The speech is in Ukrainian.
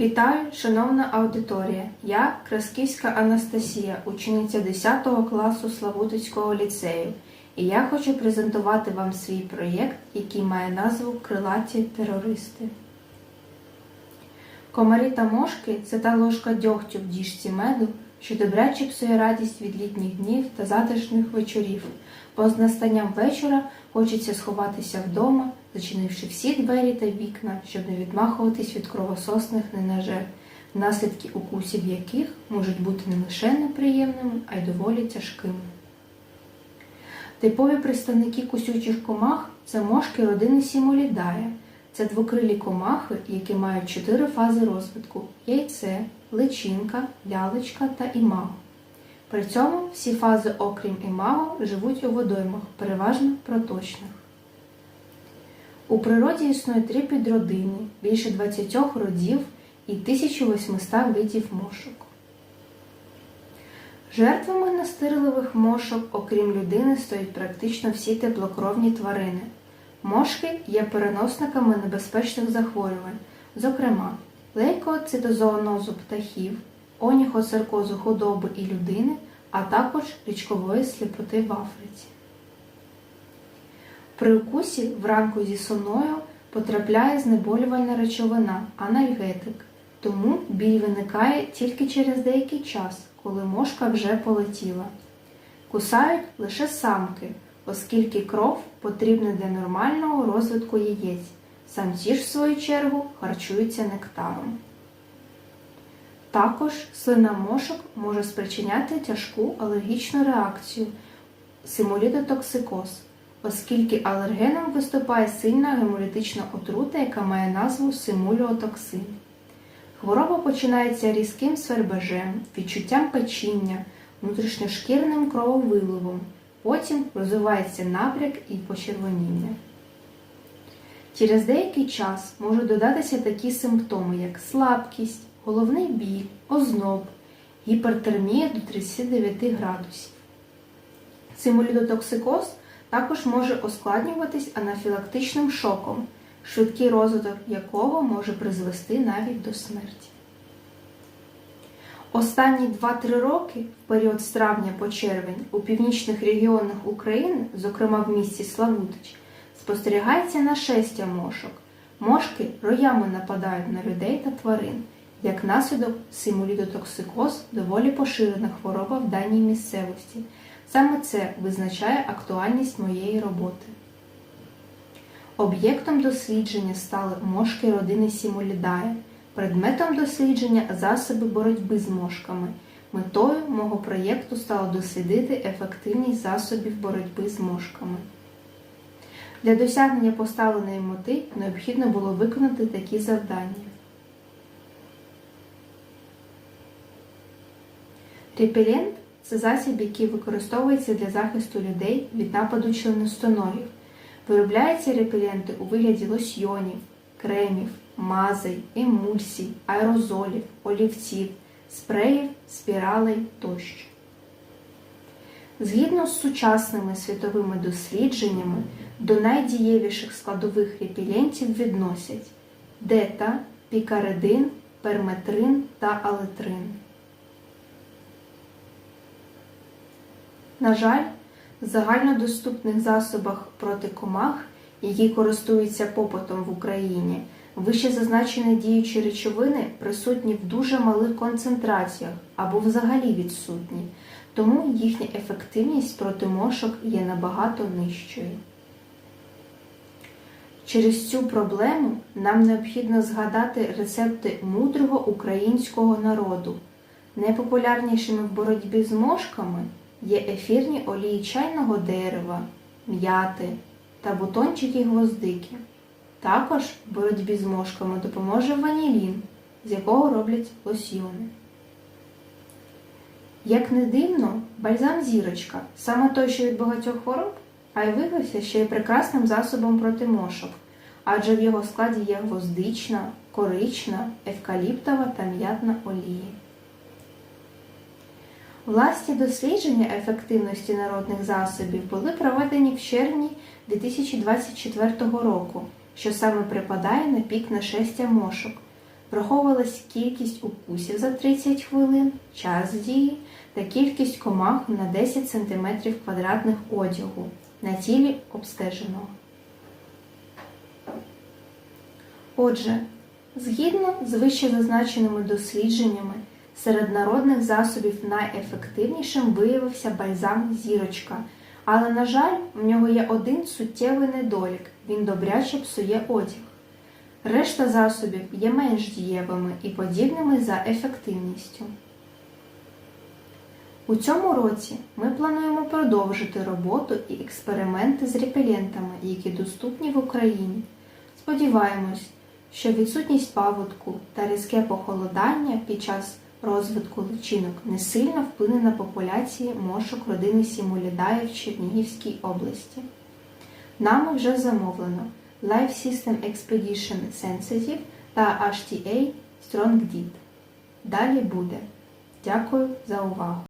Вітаю, шановна аудиторія! Я Красківська Анастасія, учениця 10 класу Славутицького ліцею, і я хочу презентувати вам свій проєкт, який має назву Крилаті терористи. Комарі та мошки це та ложка дьогтю в діжці меду, що добряче псує радість від літніх днів та затишних вечорів. Бо з настанням вечора хочеться сховатися вдома, зачинивши всі двері та вікна, щоб не відмахуватись від кровососних ненажер, наслідки укусів яких можуть бути не лише неприємними, а й доволі тяжкими. Типові представники кусючих комах це мошки родини Сімолідая. Це двокрилі комахи, які мають чотири фази розвитку: яйце, личинка, лялечка та імаго. При цьому всі фази, окрім імаго, живуть у водоймах, переважно проточних. У природі існує три підродини, більше 20 родів і 1800 видів мошок. Жертвами настирливих мошок, окрім людини, стоять практично всі теплокровні тварини. Мошки є переносниками небезпечних захворювань, зокрема лейкоцитозоонозу птахів, оніхоцеркозу худоби і людини, а також річкової сліпоти в Африці. При укусі вранку зі соною потрапляє знеболювальна речовина, анальгетик, тому біль виникає тільки через деякий час, коли мошка вже полетіла. Кусають лише самки, оскільки кров потрібна для нормального розвитку яєць. Самці ж, в свою чергу, харчуються нектаром. Також слина мошок може спричиняти тяжку алергічну реакцію симулітотоксикоз, оскільки алергеном виступає сильна гемолітична отрута, яка має назву симуліотоксин. Хвороба починається різким свербежем, відчуттям печіння, внутрішньошкірним крововиливом, потім розвивається набряк і почервоніння. Через деякий час можуть додатися такі симптоми, як слабкість, головний біль, озноб, гіпертермія до 39 градусів. Симулідотоксикоз також може ускладнюватись анафілактичним шоком, швидкий розвиток якого може призвести навіть до смерті. Останні 2-3 роки, в період з травня по червень, у північних регіонах України, зокрема в місті Славутич, спостерігається нашестя мошок. Мошки роями нападають на людей та тварин. Як наслідок, симулідотоксикоз доволі поширена хвороба в даній місцевості. Саме це визначає актуальність моєї роботи. Об'єктом дослідження стали мошки родини Сімолідая, предметом дослідження засоби боротьби з мошками. Метою мого проєкту стало дослідити ефективність засобів боротьби з мошками. Для досягнення поставленої мети необхідно було виконати такі завдання. Репелент це засіб, який використовується для захисту людей від нападу членистоногів. Виробляються репеленти у вигляді лосьйонів, кремів, мазей, емульсій, аерозолів, олівців, спреїв, спіралей тощо. Згідно з сучасними світовими дослідженнями, до найдієвіших складових репелентів відносять дета, пікаредин, перметрин та алетрин. На жаль, в загальнодоступних засобах проти комах, які користуються попитом в Україні, вище зазначені діючі речовини присутні в дуже малих концентраціях або взагалі відсутні, тому їхня ефективність проти мошок є набагато нижчою. Через цю проблему нам необхідно згадати рецепти мудрого українського народу. Найпопулярнішими в боротьбі з мошками є ефірні олії чайного дерева, м'яти та бутончики гвоздики. Також в боротьбі з мошками допоможе ванілін, з якого роблять лосьйони. Як не дивно, бальзам зірочка саме той, що від багатьох хвороб, а й виявився ще й прекрасним засобом проти мошок, адже в його складі є гвоздична, корична, евкаліптова та м'ятна олії. Власні дослідження ефективності народних засобів були проведені в червні 2024 року, що саме припадає на пік нашестя мошок. Враховувалась кількість укусів за 30 хвилин, час дії та кількість комах на 10 см квадратних одягу на тілі обстеженого. Отже, згідно з вище зазначеними дослідженнями, серед народних засобів найефективнішим виявився бальзам зірочка. Але, на жаль, в нього є один суттєвий недолік він добряче псує одяг. Решта засобів є менш дієвими і подібними за ефективністю. У цьому році ми плануємо продовжити роботу і експерименти з репелентами, які доступні в Україні. Сподіваємось, що відсутність паводку та різке похолодання під час розвитку личинок не сильно вплине на популяції мошок родини Сімулідає в Чернігівській області. Нами вже замовлено Life System Expedition Sensitive та HTA Strong Deed. Далі буде. Дякую за увагу!